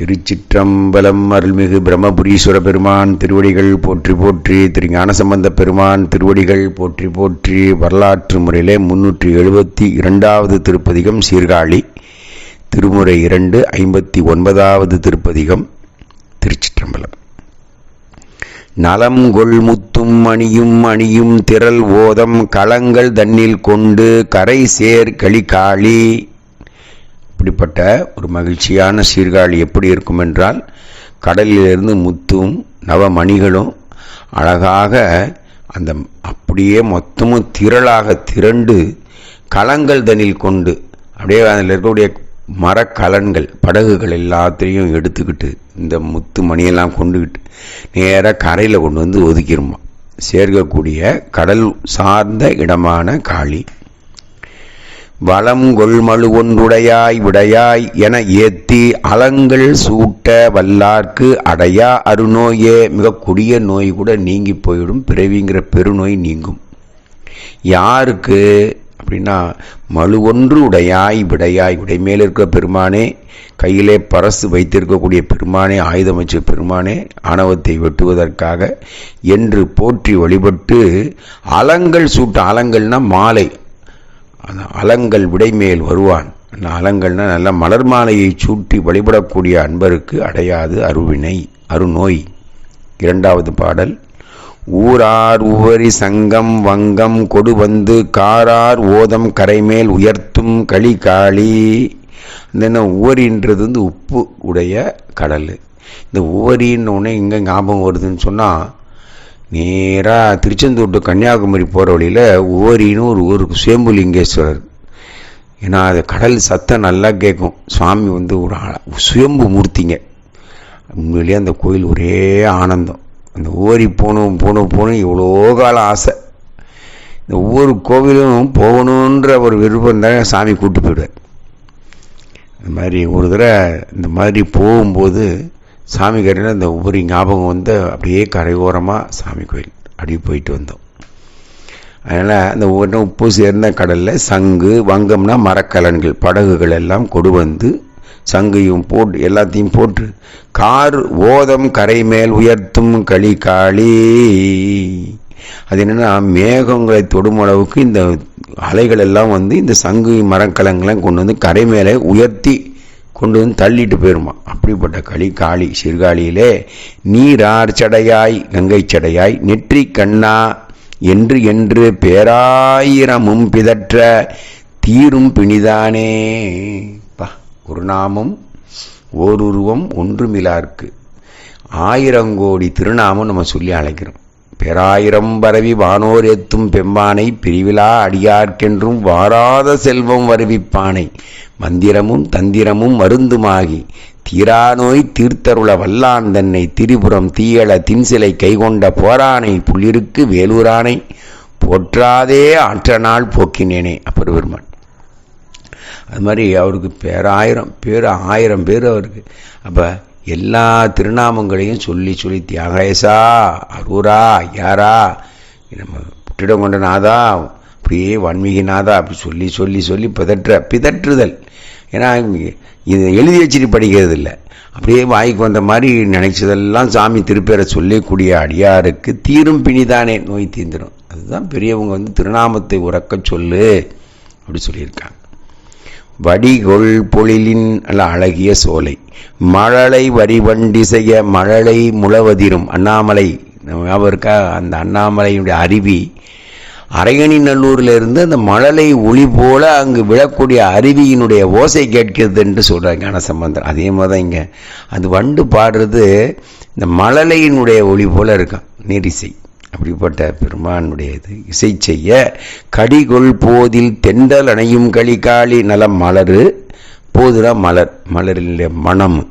திருச்சிற்றம்பலம் அருள்மிகு பிரம்மபுரீஸ்வர பெருமான் திருவடிகள் போற்றி போற்றி திரு ஞானசம்பந்த பெருமான் திருவடிகள் போற்றி போற்றி வரலாற்று முறையிலே முன்னூற்றி எழுபத்தி இரண்டாவது திருப்பதிகம் சீர்காழி திருமுறை இரண்டு ஐம்பத்தி ஒன்பதாவது திருப்பதிகம் திருச்சிற்றம்பலம். நலம் கொள்முத்தும் அணியும் அணியும் திரள் ஓதம் களங்கள் தன்னில் கொண்டு கரை சேர் களிகாளி இப்படிப்பட்ட ஒரு மகிழ்ச்சியான சீர்காழி எப்படி இருக்கும் என்றால் கடலிலிருந்து முத்தும் நவமணிகளும் அழகாக அந்த அப்படியே மொத்தமும் திரளாக திரண்டு கலங்கள் தனில் கொண்டு அப்படியே அதில் இருக்கக்கூடிய மரக்கலன்கள் படகுகள் எல்லாத்தையும் எடுத்துக்கிட்டு இந்த முத்து மணியெல்லாம் கொண்டுக்கிட்டு நேராக கரையில் கொண்டு வந்து ஒதுக்கிருமா. சேர்க்கக்கூடிய கடல் சார்ந்த இடமான காளி. வளம் கொள்மழு ஒன்றுடையாய் விடையாய் என ஏத்தி அலங்கள் சூட்ட வல்லார்க்கு அடையா அருநோயே. மிக கொடிய நோய் கூட நீங்கி போயிடும். பிறவிங்கிற பெருநோய் நீங்கும். யாருக்கு? அப்படின்னா மழு ஒன்று உடையாய் விடையாய். உடைமேல் இருக்கிற பெருமானே கையிலே பரசு வைத்திருக்கக்கூடிய பெருமானே ஆயுதம் வச்ச பெருமானே ஆணவத்தை வெட்டுவதற்காக என்று போற்றி வழிபட்டு அலங்கள் சூட்ட அலங்கள்னா மாலை. அலங்கள் விடைமேல் வருவான். அந்த அலங்கள்னா நல்ல மலர் மாலையை சூட்டி வழிபடக்கூடிய அன்பருக்கு அடையாது அருவினை அருநோய். இரண்டாவது பாடல். ஊரார் உவரி சங்கம் வங்கம் கொடு வந்து காரார் ஓதம் கரைமேல் உயர்த்தும் களி காளி இந்த உவரின்றது வந்து உப்பு உடைய கடல். இந்த உவரின்னு உடனே இங்கே ஞாபகம் வருதுன்னு சொன்னால் நேராக திருச்செந்தூர் டு கன்னியாகுமரி போகிற வழியில் ஓரின்னு ஒரு ஊருக்கு சுயம்புலிங்கேஸ்வரர். ஏன்னா அது கடல் சத்தம் நல்லா கேட்கும் சுவாமி வந்து ஒரு சுயம்பு மூர்த்திங்க. உண்மையிலேயே அந்த கோயில் ஒரே ஆனந்தம். அந்த ஓரி போகணும் போகணும் போகணும் இவ்வளோ காலம் ஆசை. இந்த ஒவ்வொரு கோவிலும் போகணுன்ற ஒரு விருப்பம் தான் சாமி கூப்பிட்டு போயிடுவார். இந்த மாதிரி ஒரு தடவை இந்த மாதிரி போகும்போது சாமி கரையில் அந்த ஒவ்வொரு ஞாபகம் வந்து அப்படியே கரையோரமாக சாமி கோயில். அப்படியே போயிட்டு வந்தோம். அதனால் அந்த ஒவ்வொரு உப்பு சேர்ந்த கடலில் சங்கு வங்கம்னா மரக்கலன்கள் படகுகள் எல்லாம் கொடு வந்து சங்கையும் போட்டு எல்லாத்தையும் போட்டு கார் ஓதம் கரை மேல் உயர்த்தும் களி காளி அது என்னென்னா மேகங்களை தொடும் அளவுக்கு இந்த அலைகள் எல்லாம் வந்து இந்த சங்கு மரக்கலங்களையும் கொண்டு வந்து கரை மேலே உயர்த்தி கொண்டு வந்து தள்ளிட்டு போயிருமா. அப்படிப்பட்ட களி காளி சிறுகாளியிலே நீரார் சடையாய் கங்கை சடையாய் நெற்றி கண்ணா என்று என்று பேராயிரமும் பிதற்ற தீரும் பிணிதானே. பா ஒரு நாமம் ஓருருவம் ஒன்றுமிலார்க்கு ஆயிரங்கோடி திருநாமம் நம்ம சொல்லி அழைக்கிறோம். பேராயிரம் பரவி வானோர் எத்தும் பெம்பானை பிரிவிழா அடியார்க்கென்றும் வாராத செல்வம் வருவிப்பானை. மந்திரமும் தந்திரமும் மருந்துமாகி தீரா நோய் தீர்த்தருள வல்லான் தன்னை திரிபுரம் தீயள தின்சிலை கைகொண்ட போரானை புள்ளிருக்கு வேலூரானை போற்றாதே ஆற்ற நாள் போக்கினேனே அப்பர் அது மாதிரி அவருக்கு பேராயிரம் பேர் ஆயிரம் பேர் அவருக்கு. அப்போ எல்லா திருநாமங்களையும் சொல்லி சொல்லி தியாகேசா அரூரா யாரா நம்ம புட்டிடம் கொண்ட நாதா அப்படியே வன்மீகி நாதா அப்படி சொல்லி சொல்லி சொல்லி பிதற்ற பிதற்றுதல். ஏன்னா இது எழுதி வச்சுட்டு படிக்கிறது இல்லை அப்படியே வாய்க்கு வந்த மாதிரி நினைச்சதெல்லாம் சாமி திருப்பேரை சொல்லக்கூடிய அடியாருக்கு தீரும் பிணிதானே நோய் தீர்ந்துடும் அதுதான் பெரியவங்க வந்து திருநாமத்தை உறக்க சொல்லு அப்படி சொல்லியிருக்காங்க. வடிகொள் பொழிலின் அல்ல அழகிய சோலை. மழலை வரிவண்டி செய்ய மழலை முளவதிரும் அண்ணாமலை. ஞாபகம் இருக்கா? அந்த அண்ணாமலையுடைய அருவி அரையணி நல்லூரில் இருந்து அந்த மழலை ஒளி போல அங்கு விழக்கூடிய அருவியினுடைய ஓசை கேட்கிறது என்று சொல்கிறாங்க ஞானசம்பந்தர். அதே மாதிரி தான் இங்கே. அது வண்டு பாடுறது இந்த மழலையினுடைய ஒளி போல இருக்கான் நீரிசை. அப்படிப்பட்ட பெருமானுடைய இது. இசை செய்ய கடிகொள் போதில் தெண்டல் அணையும் களிகாளி நலம் மலரு. போதுதான் மலர். மலரினுடைய மனம்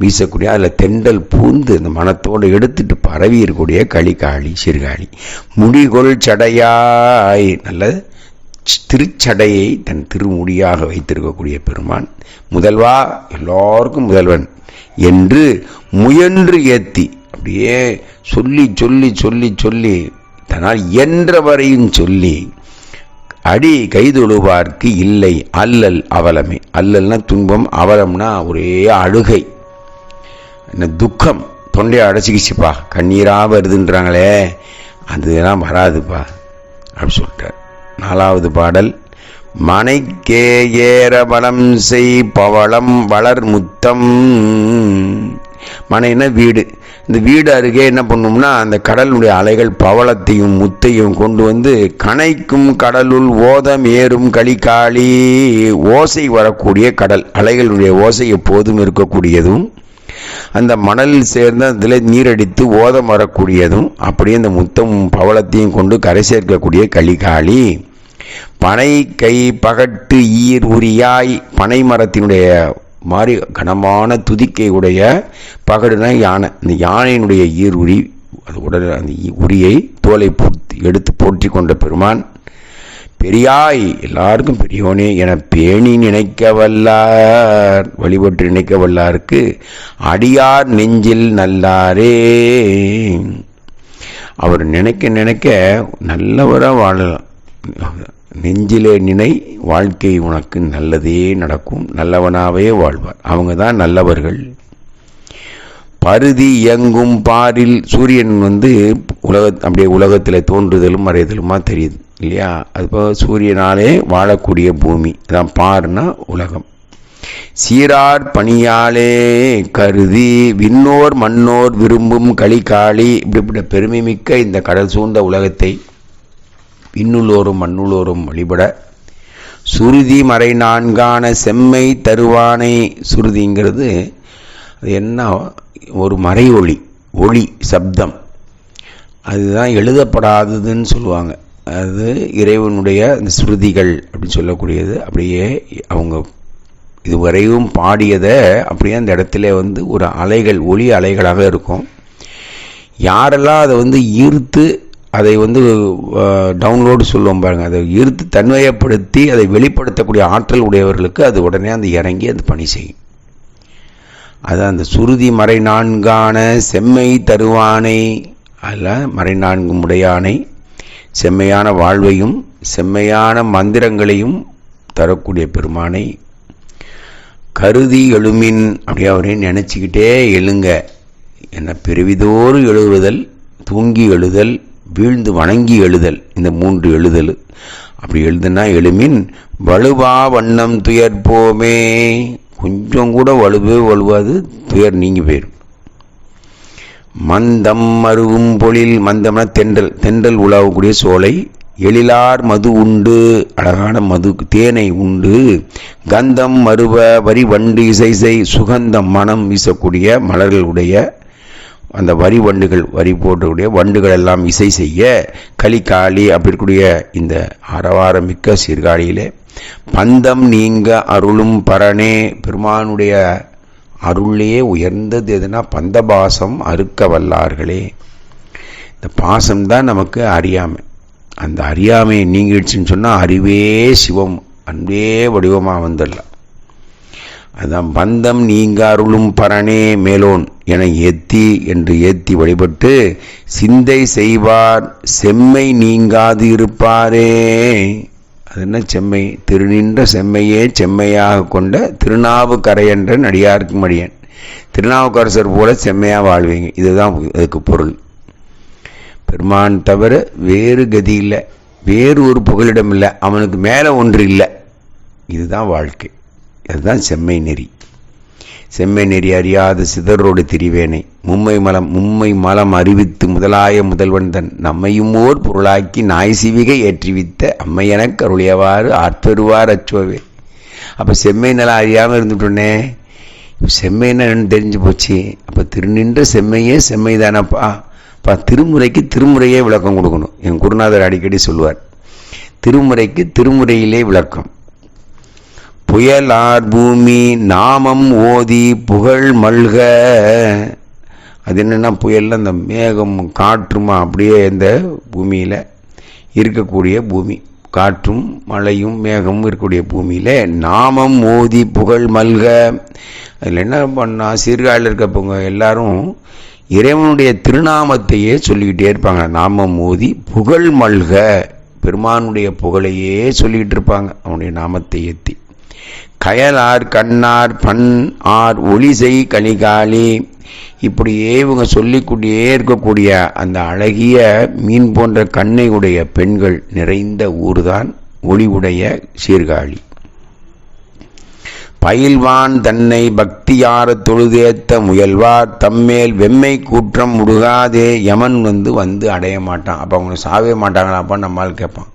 வீசக்கூடிய அதில் தெண்டல் பூந்து அந்த மனத்தோடு எடுத்துட்டு பரவி இருக்கக்கூடிய களிகாளி சிறுகாளி. முடிகொள் சடையாய் நல்ல திருச்சடையை தன் திருமுடியாக வைத்திருக்கக்கூடிய பெருமான் முதல்வா எல்லோருக்கும் முதல்வன் என்று முயன்று ஏத்தி அப்படியே சொல்லி சொல்லி சொல்லி சொல்லி தன்னால் இயன்றவரையும் சொல்லி அடி கைதொழுவார்க்கு இல்லை அல்லல் அவலமே. அல்லல்னா துன்பம் அவலம்னா ஒரே அழுகை. என்ன துக்கம். தொண்டையை அடைச்சிக்கிச்சுப்பா. கண்ணீராக வருதுன்றாங்களே. அதெல்லாம் வராதுப்பா. அப்படி சொல்லிட்டார். நாலாவது பாடல். மனைக்கே ஏற வளம் செய் பவளம் வளர் முத்தம். மனைனா வீடு? இந்த வீடு அருகே என்ன பண்ணும்னா அந்த கடலுடைய அலைகள் பவளத்தையும் முத்தையும் கொண்டு வந்து கனைக்கும் கடலுள் ஓதம் ஏறும் களிக்காளி ஓசை வரக்கூடிய கடல். அலைகளுடைய ஓசை எப்போதும் இருக்கக்கூடியதும் அந்த மணலில் சேர்ந்து அதில் நீரடித்து ஓதம் வரக்கூடியதும் அப்படியே அந்த முத்தமும் பவளத்தையும் கொண்டு கரை சேர்க்கக்கூடிய களிகாளி பனை கை பகட்டு ஈர் உரியாய் பனை மரத்தினுடைய மாதிரி கனமான துதிக்கை உடைய பகடுனா யானை. இந்த யானையினுடைய ஈர் உரி அது உடல் அந்த ஈ- உரியை தோலை எடுத்து போற்றி கொண்ட பெருமான். பெரியாய் எல்லாருக்கும் பெரியவனே என பேணி நினைக்க வல்லார் வழிபட்டு நினைக்க வல்லாருக்கு அடியார் நெஞ்சில் நல்லாரே. அவர் நினைக்க நினைக்க நல்லவராக வாழலாம். நெஞ்சிலே நினை வாழ்க்கை உனக்கு நல்லதே நடக்கும் நல்லவனாவே வாழ்வார். அவங்க தான் நல்லவர்கள். பருதி இயங்கும் பாரில் சூரியன் வந்து உலக அப்படியே உலகத்தில் தோன்றுதலும் மறைதலுமா தெரியுது. இல்லையா? அதுபோக சூரியனாலே வாழக்கூடிய பூமி. அதான் பார்னா உலகம். சீரார் பணியாலே கருதி விண்ணோர் மண்ணோர் விரும்பும் களிகாளி இப்படிப்பட்ட பெருமை மிக்க இந்த கடல் சூழ்ந்த உலகத்தை விண்ணுள்ளோரும் மண்ணுள்ளோரும் வழிபட சுருதி மறை நான்கான செம்மை தருவானை. சுருதிங்கிறது அது என்ன? ஒரு மறை ஒளி ஒளி சப்தம். அதுதான் எழுதப்படாததுன்னு சொல்லுவாங்க. அது இறைவனுடைய அந்த ஸ்ருதிகள் அப்படின்னு சொல்லக்கூடியது. அப்படியே அவங்க இதுவரையும் பாடியதை அப்படியே அந்த இடத்துல வந்து ஒரு அலைகள் ஒளி அலைகளாக இருக்கும். யாரெல்லாம் அதை வந்து ஈர்த்து அதை வந்து டவுன்லோடு சொல்லுவோம் பாருங்க. அதை ஈர்த்து தன்மையப்படுத்தி அதை வெளிப்படுத்தக்கூடிய ஆற்றல் உடையவர்களுக்கு அது உடனே அந்த இறங்கி அது பணி செய்யும். அது அந்த சுருதி மறை நான்கான செம்மை தருவானை அதில் மறை நான்கு முடையானை செம்மையான வாழ்வையும் செம்மையான மந்திரங்களையும் தரக்கூடிய பெருமானை கருதி எழுமின் அப்படி அவரே நினச்சிக்கிட்டே எழுங்க. என்ன பெருவிதோறு எழுதுதல் தூங்கி எழுதல் வீழ்ந்து வணங்கி எழுதல் இந்த மூன்று எழுதல். அப்படி எழுதுனா எழுமின் வலுவா வண்ணம் துயர்போமே கொஞ்சம் கூட வலுவே வலுவாது துயர் நீங்கி போயிடும் மந்தம் மருவும் பொழில் மந்தம்னா தென்றல் தென்றல் உலாவக்கூடிய சோலை எழிலார் மது உண்டு அழகான மது தேனை உண்டு. கந்தம் மருவ வரி வண்டு இசைசை சுகந்தம் மனம் வீசக்கூடிய மலர்களுடைய அந்த வரி வண்டுகள் வரி போட்டக்கூடிய வண்டுகள் எல்லாம் இசை செய்ய களிக்காளி அப்படி இருக்கக்கூடிய இந்த ஆரவாரமிக்க சீர்காழியிலே பந்தம் நீங்க அருளும் பரனே பெருமானுடைய அருளே உயர்ந்தது எதுனா பந்தபாசம் அறுக்க வல்லார்களே. இந்த பாசம்தான் நமக்கு அறியாமை. அந்த அறியாமையை நீங்கிடுச்சுன்னு சொன்னால் அறிவே சிவம் அன்பே வடிவமாக வந்துடலாம். அதான் பந்தம் நீங்க அருளும் பரணே மேலோன் என ஏத்தி என்று ஏத்தி வழிபட்டு சிந்தை செய்வார் செம்மை நீங்காது இருப்பாரே. அது என்ன செம்மை? திருநின்ற செம்மையே செம்மையாக கொண்ட திருநாவுக்கரையன்ற நடிகாருக்கு மடியன் திருநாவுக்கரசர் போல செம்மையாக வாழ்வீங்க. இதுதான் அதுக்கு பொருள். பெருமான் தவிர வேறு கதி இல்லை. வேறு ஒரு புகலிடம் இல்லை. அவனுக்கு மேலே ஒன்று இல்லை. இதுதான் வாழ்க்கை. அதுதான் செம்மை நெறி. செம்மை நெறி அறியாத சிதறோடு திரிவேனை. மும்மை மலம் மும்மை மலம் அறிவித்து முதலாய முதல்வன் தன் நம்மையும் ஓர் பொருளாக்கி நாய் சிவிகை ஏற்றிவித்த அம்மையெனக் அருளியவாறு ஆட்பெறுவார் அச்சோவே அப்போ செம்மை நிலம் அறியாமல் இருந்துட்டோன்னே செம்மைன்னா என்னன்னு தெரிஞ்சு போச்சு. அப்போ திருநின்ற செம்மையே செம்மை தானப்பா. அப்பா திருமுறைக்கு திருமுறையே விளக்கம் கொடுக்கணும். என் குருநாதர் அடிக்கடி சொல்லுவார் திருமுறைக்கு திருமுறையிலே விளக்கம். புயலார் பூமி நாமம் ஓதி புகழ் மல்க. அது என்னென்னா புயலில் அந்த மேகம் காற்றுமா அப்படியே இந்த பூமியில் இருக்கக்கூடிய பூமி. காற்றும் மழையும் மேகமும் இருக்கக்கூடிய பூமியில் நாமம் ஓதி புகழ் மல்க. அதில் என்ன பண்ணால் சீர்காழியில் இருக்கப்பவங்க எல்லாரும் இறைவனுடைய திருநாமத்தையே சொல்லிக்கிட்டே இருப்பாங்க. நாமம் ஓதி புகழ் மல்க. பெருமானுடைய புகழையே சொல்லிக்கிட்டு இருப்பாங்க. அவனுடைய நாமத்தை ஏற்றி கயலார் கண்ணார் பண் ஆர் ஒளிசை கலிகாலி இப்படியே இவங்க சொல்லிக்கூடியே இருக்கக்கூடிய அந்த அழகிய மீன் போன்ற கண்ணை உடைய பெண்கள் நிறைந்த ஊர்தான் ஒளி உடைய சீர்காழி. பயில்வான் தன்னை பக்தியார தொழுதேத்த முயல்வார் தம்மேல் வெம்மை கூற்றம் முடுகாதே யமன் வந்து வந்து அடைய மாட்டான். அப்போ அவங்களை சாவே மாட்டாங்களாப்பான்னு நம்மால் கேட்பான்.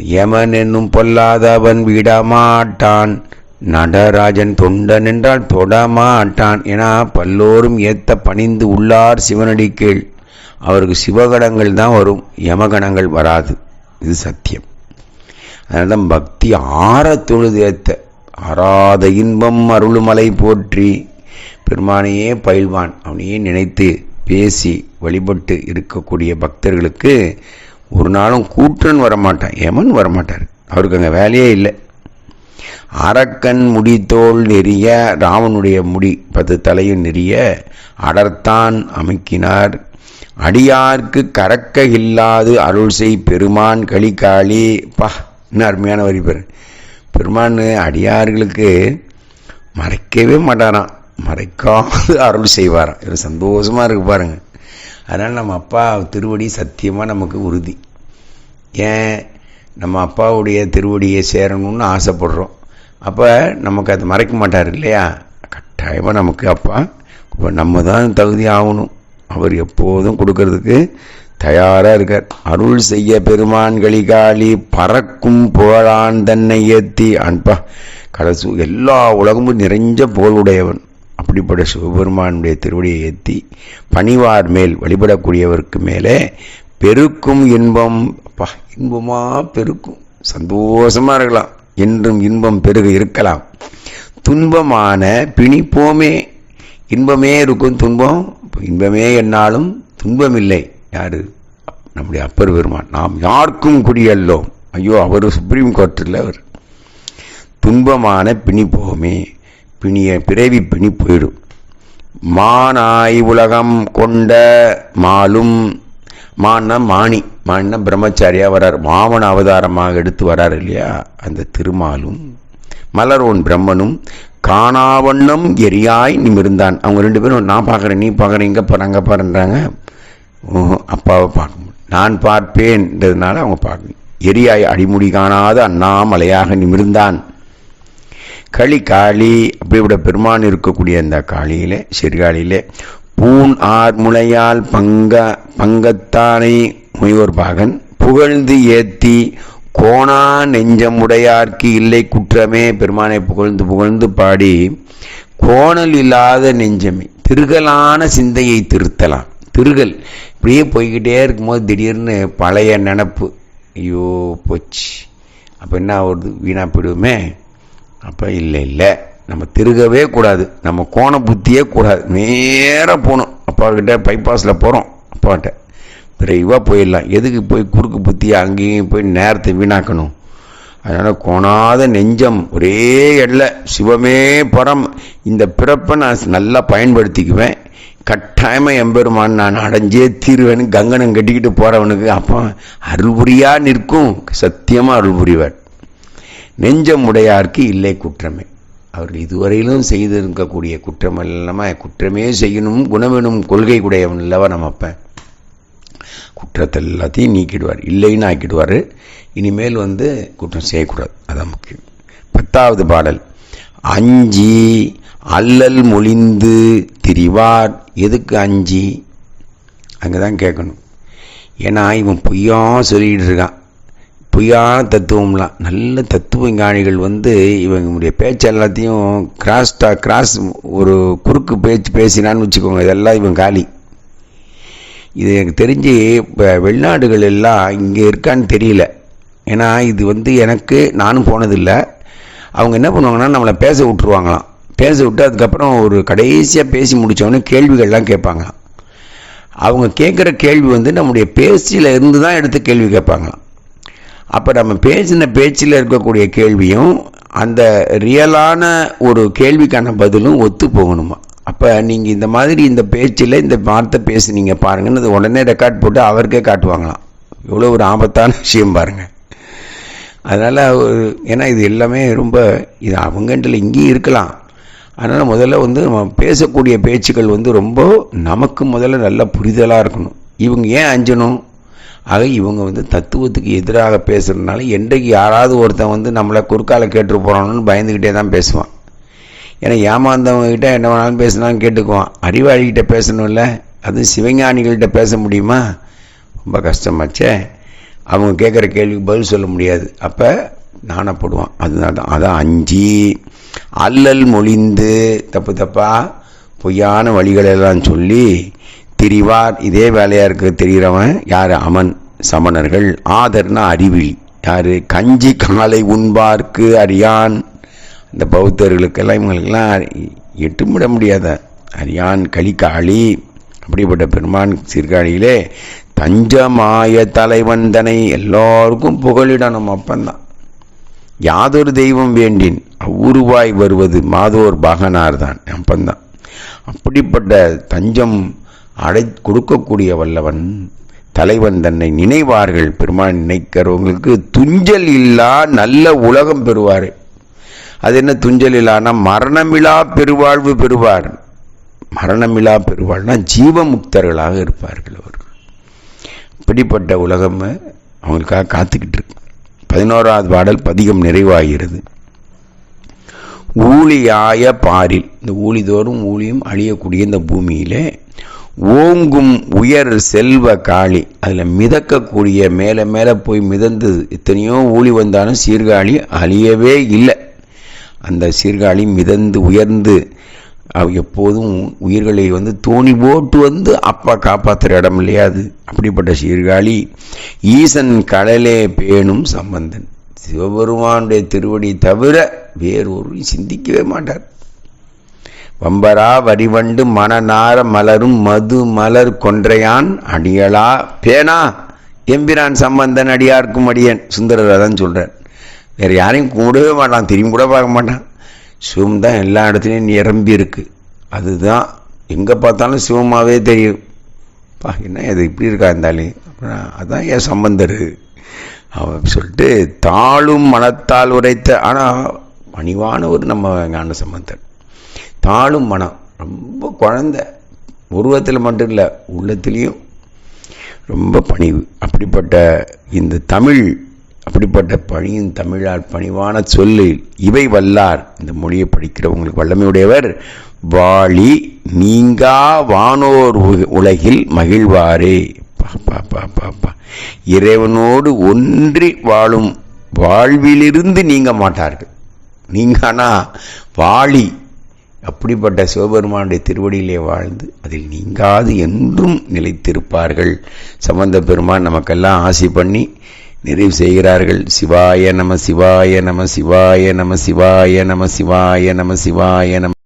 யமன் என்னும் பொல்லாதவன் விடமாட்டான். நடராஜன் தொண்டன் என்றால் தொடமாட்டான் என பல்லோரும் ஏத்த பணிந்து உள்ளார் சிவனடி கீழ். அவருக்கு சிவகணங்கள் தான் வரும் யமகணங்கள் வராது. இது சத்தியம். அதனால தான் பக்தி ஆற தொழுது ஏத்த. ஆறாத இன்பம் அருளுமலை போற்றி. பெருமானையே பயில்வான். அவனையே நினைத்து பேசி வழிபட்டு இருக்கக்கூடிய பக்தர்களுக்கு ஒரு நாளும் கூற்றன் வரமாட்டான் யமன் வரமாட்டார். அவருக்கு அங்கே வேலையே இல்லை. அரக்கன் முடித்தோல் நெறிய ராமனுடைய முடி பத்து தலையும் நெறிய அடர்த்தான் அமைக்கினார். அடியார்க்கு கறக்க இல்லாது அருள் செய் பெருமான் களிக்காளி பா இன்னும் அருமையான வரி பெரு. பெருமான் அடியார்களுக்கு மறைக்கவே மாட்டாராம். மறைக்காது அருள் செய்வாராம். இது சந்தோஷமாக இருக்கு பாருங்கள் அதனால் நம்ம அப்பா திருவடி சத்தியமாக நமக்கு உறுதி. ஏன்? நம்ம அப்பாவுடைய திருவடியை சேரணும்னு ஆசைப்படுறோம். அப்போ நமக்கு அது மறைக்க மாட்டார் இல்லையா? கட்டாயமாக நமக்கு அப்பா இப்போ நம்ம தான் தகுதி ஆகணும். அவர் எப்போதும் கொடுக்கறதுக்கு தயாராக இருக்கார். அருள் செய்ய பெருமான் களிகாளி பறக்கும் புகழான் தன்னை ஏத்தி. அன்பா கடைசு எல்லா உலகமும் நிறைஞ்ச புகழுடையவன். அப்படிப்பட்ட சிவபெருமானுடைய திருவடியை ஏற்றி பணிவார் மேல் வழிபடக்கூடியவருக்கு மேலே பெருக்கும் இன்பம். அப்பா இன்பமாக பெருக்கும். சந்தோஷமாக இருக்கலாம். என்றும் இன்பம் பெருக இருக்கலாம். துன்பமான பிணிப்போமே. இன்பமே இருக்கும் துன்பம். இன்பமே என்னாலும் துன்பமில்லை. யாரு? நம்முடைய அப்பர் பெருமான் நாம் யாருக்கும் குடியல்லோம். ஐயோ அவர் சுப்ரீம் கோர்ட்டில் அவர். துன்பமான பிணி போமே பிணிய பிறவி பிணி போயிடும். மானாய் உலகம் கொண்ட மாலும் மான்னா மாணி மான்னா பிரம்மச்சாரியா வரார். மாமன அவதாரமாக எடுத்து வரார் இல்லையா? அந்த திருமாலும் மலரோன் பிரம்மனும் காணாவண்ணம் எரியாய் நிமிர்ந்தான். அவங்க ரெண்டு பேரும் நான் பார்க்குறேன் நீ பார்க்குறேன் இங்கே பாரு அங்கே பாருன்றாங்க. அப்பாவை பார்க்க முடியும் நான் பார்ப்பேன்றதுனால அவங்க பார்க்கணும் எரியாய் அடிமுடி காணாத அண்ணாமலையாக நிமிர்ந்தான். களி காளி அப்படிவிட பெருமான் இருக்கக்கூடிய அந்த காளியிலே சிறுகாளியிலே பூன் ஆர் முளையால் பங்க பங்கத்தானை முயோர் பாகன் புகழ்ந்து ஏத்தி கோணா நெஞ்சமுடையார்க்கு இல்லை குற்றமே பெருமானை புகழ்ந்து புகழ்ந்து பாடி கோணல் இல்லாத நெஞ்சமே திருகலான சிந்தையை திருத்தலாம். திருகல் இப்படியே போய்கிட்டே இருக்கும்போது திடீர்னு பழைய நினப்பு ஐயோ போச்சு. அப்போ என்ன ஆகுது? வீணாக போயிடுவோமே அப்போ இல்லை இல்லை. நம்ம திருகவே கூடாது. நம்ம கோண புத்தியே கூடாது. நேராக போகணும். அப்பாக்கிட்ட பைபாஸில் போகிறோம் அப்பாட்ட விரைவாக போயிடலாம். எதுக்கு போய் குறுக்கு புத்தியை அங்கேயும் போய் நேரத்தை வீணாக்கணும்? அதனால் கோணாத நெஞ்சம் ஒரே எல்லை சிவமே பரம். இந்த பிறப்பை நான் நல்லா பயன்படுத்திக்குவேன். கட்டாயமாக எம்பெருமான் நான் அடைஞ்சே தீருவேன்னு கங்கனம் கட்டிக்கிட்டு போகிறவனுக்கு அப்போ அருள்புரியா நிற்கும். சத்தியமாக அருள்புரிவார். நெஞ்சம் உடையார்க்கு இல்லை குற்றமே. அவர் இதுவரையிலும் செய்திருக்கக்கூடிய குற்றம் இல்லாமல் குற்றமே செய்யணும் குணமெனும் கொள்கை உடையவன் இல்லவா நம்ம அப்ப. குற்றத்தை எல்லாத்தையும் நீக்கிடுவார் இல்லைன்னு ஆக்கிடுவார். இனிமேல் வந்து குற்றம் செய்யக்கூடாது. அதான் முக்கியம். பத்தாவது பாடல். அஞ்சி அல்லல் மொழிந்து திரிவார். எதுக்கு அஞ்சி? அங்கே தான் கேட்கணும். ஏன்னா இவன் பொய்யா சொல்லிகிட்டு இருக்கான். பொய்யான தத்துவம்லாம் நல்ல தத்துவ ஞானிகள் வந்து இவங்களுடைய பேச்சு எல்லாத்தையும் கிராஸ்டா கிராஸ் ஒரு குறுக்கு பேச்சு பேசினான்னு வச்சுக்கோங்க இதெல்லாம் இவன் காலி. இது எனக்கு தெரிஞ்சு இப்போ வெளிநாடுகள் எல்லாம் இங்கே இருக்கான்னு தெரியல. ஏன்னா இது வந்து எனக்கு நானும் போனதில்லை. அவங்க என்ன பண்ணுவாங்கன்னா நம்மளை பேச விட்ருவாங்களாம் பேச விட்டு அதுக்கப்புறம் ஒரு கடைசியாக பேசி முடித்தவொடனே கேள்விகள்லாம் கேட்பாங்களாம். அவங்க கேட்குற கேள்வி வந்து நம்முடைய பேசியில் இருந்து தான் எடுத்து கேள்வி கேட்பாங்களாம். அப்போ நம்ம பேசின பேச்சில் இருக்கக்கூடிய கேள்வியும் அந்த ரியலான ஒரு கேள்விக்கான பதிலும் ஒத்து போகணுமா? அப்போ நீங்கள் இந்த மாதிரி இந்த பேச்சில் இந்த வார்த்தை பேசுனீங்க பாருங்கன்னு அது உடனே ரெக்கார்ட் போட்டு அவருக்கே காட்டுவாங்களாம் எவ்வளோ ஒரு ஆபத்தான விஷயம் பாருங்கள் அதனால் ஏன்னா இது எல்லாமே ரொம்ப இது அவங்கன்றில் இங்கேயும் இருக்கலாம். அதனால் முதல்ல வந்து நம்ம பேசக்கூடிய பேச்சுக்கள் வந்து ரொம்ப நமக்கு முதல்ல நல்ல புரிதலாக இருக்கணும். இவங்க ஏன் அஞ்சணும்? ஆக இவங்க வந்து தத்துவத்துக்கு எதிராக பேசுகிறதுனால என்றைக்கு யாராவது ஒருத்தன் வந்து நம்மளை குறுக்கால கேட்டு போகிறான்னு பயந்துக்கிட்டே தான் பேசுவான். ஏன்னா ஏமாந்தவங்ககிட்ட என்ன வேணாலும் பேசினாலும் கேட்டுக்குவான். அறிவாளிகிட்ட பேசணும்ல? அது சிவஞானிகள்கிட்ட பேச முடியுமா? ரொம்ப கஷ்டமாச்சே. அவங்க கேட்குற கேள்விக்கு பதில் சொல்ல முடியாது. அப்போ நாணப்படுவான். அதுதான் தான். அதான் அஞ்சு. அல்லல் மொழிந்து தப்பு தப்பாக பொய்யான வழிகளெல்லாம் சொல்லி திரிவார். இதே வேலையாக இருக்க தெரிகிறவன் யார்? அமன் சமணர்கள். ஆதர்னா அறிவிலி யார்? கஞ்சி காலை உண்பார்க்கு அறியான் இந்த பௌத்தர்களுக்கெல்லாம் இவங்களுக்கெல்லாம் எட்டுமிட முடியாத. அறியான் கலிகாளி அப்படிப்பட்ட பெருமான் சீர்காழியிலே தஞ்சமாய தலைவந்தனை எல்லாருக்கும் எல்லோருக்கும் புகழிடணும் அப்பந்தான். யாதொரு தெய்வம் வேண்டின் அவ்வுருவாய் வருவது மாதோர் பாகனார் தான் அப்பந்தான். அப்படிப்பட்ட தஞ்சம் அடை கொடுக்கக்கூடிய வல்லவன் தலைவன் தன்னை நினைவார்கள். பெருமான் நினைக்கிறவங்களுக்கு துஞ்சல் இல்லா நல்ல உலகம் பெறுவார். அது என்ன துஞ்சல் இல்லான்னா மரணமிலா பெருவாழ்வு பெறுவார். மரணமிலா பெருவாழ்னா ஜீவமுக்தர்களாக இருப்பார்கள் அவர்கள். இப்படிப்பட்ட உலகம் அவங்களுக்காக காத்துக்கிட்டு இருக்கு. பதினோராவது பாடல் பதிகம் நிறைவாகிறது. ஊழியாய பாரில். இந்த ஊழிதோறும் ஊழியும் அழியக்கூடிய இந்த பூமியிலே ஓங்கும் உயர் செல்வ காளி. அதில் மிதக்கக்கூடிய மேலே மேலே போய் மிதந்து எத்தனையோ ஊழி வந்தாலும் சீர்காழி அழியவே இல்லை. அந்த சீர்காழி மிதந்து உயர்ந்து அவ எப்போதும் உயிர்களை வந்து தோணி போட்டு வந்து அப்பா காப்பாற்றுற இடம் இல்லையா அது? அப்படிப்பட்ட சீர்காழி ஈசன் கடலே பேணும் சம்பந்தன். சிவபெருமானுடைய திருவடி தவிர வேறொரு சிந்திக்கவே மாட்டார். வம்பரா வரிவண்டு மணநார மலரும் மது மலர் கொன்றையான் அடியலா பேனா. எம்பிரான் சம்பந்தன் அடியார்க்கும் அடியன். சுந்தரர் தான் சொல்கிறார் வேறு யாரையும் கூடவே மாட்டான். திரும்பி கூட பார்க்க மாட்டான். சிவம் தான் எல்லா இடத்துலையும் நிரம்பி இருக்கு. அதுதான் எங்கே பார்த்தாலும் சிவமாகவே தெரியும். பா என்ன இது? இப்படி இருக்கா இருந்தாலே? அதான் என் சம்பந்தர். அவன் சொல்லிட்டு தாளும் மனத்தால் உரைத்த ஆனால் பணிவான ஒரு நம்ம ஞான சம்பந்தர். தாழும் மனம். ரொம்ப குழந்த. உருவத்தில் மட்டும் இல்லை உள்ளத்திலையும். ரொம்ப பணிவு. அப்படிப்பட்ட இந்த தமிழ் அப்படிப்பட்ட பணியின் தமிழால் பணிவான சொல்லு இவை வல்லார். இந்த மொழியை படிக்கிறவங்களுக்கு வல்லமையுடையவர் வாழி நீங்கா வானோர் உலகில் மகிழ்வாரே. பாப்பா பாப்பா பா இறைவனோடு ஒன்றி வாழும் வாழ்விலிருந்து நீங்க மாட்டார்கள். நீங்கன்னா வாழி அப்படிப்பட்ட சிவபெருமானுடைய திருவடியிலே வாழ்ந்து அதில் நீங்காது என்றும் நிலைத்திருப்பார்கள். சம்பந்த பெருமான் நமக்கெல்லாம் ஆசை பண்ணி நிறைவு செய்கிறார்கள். சிவாய நம சிவாய நம சிவாய நம சிவாய நம சிவாய நம சிவாய நம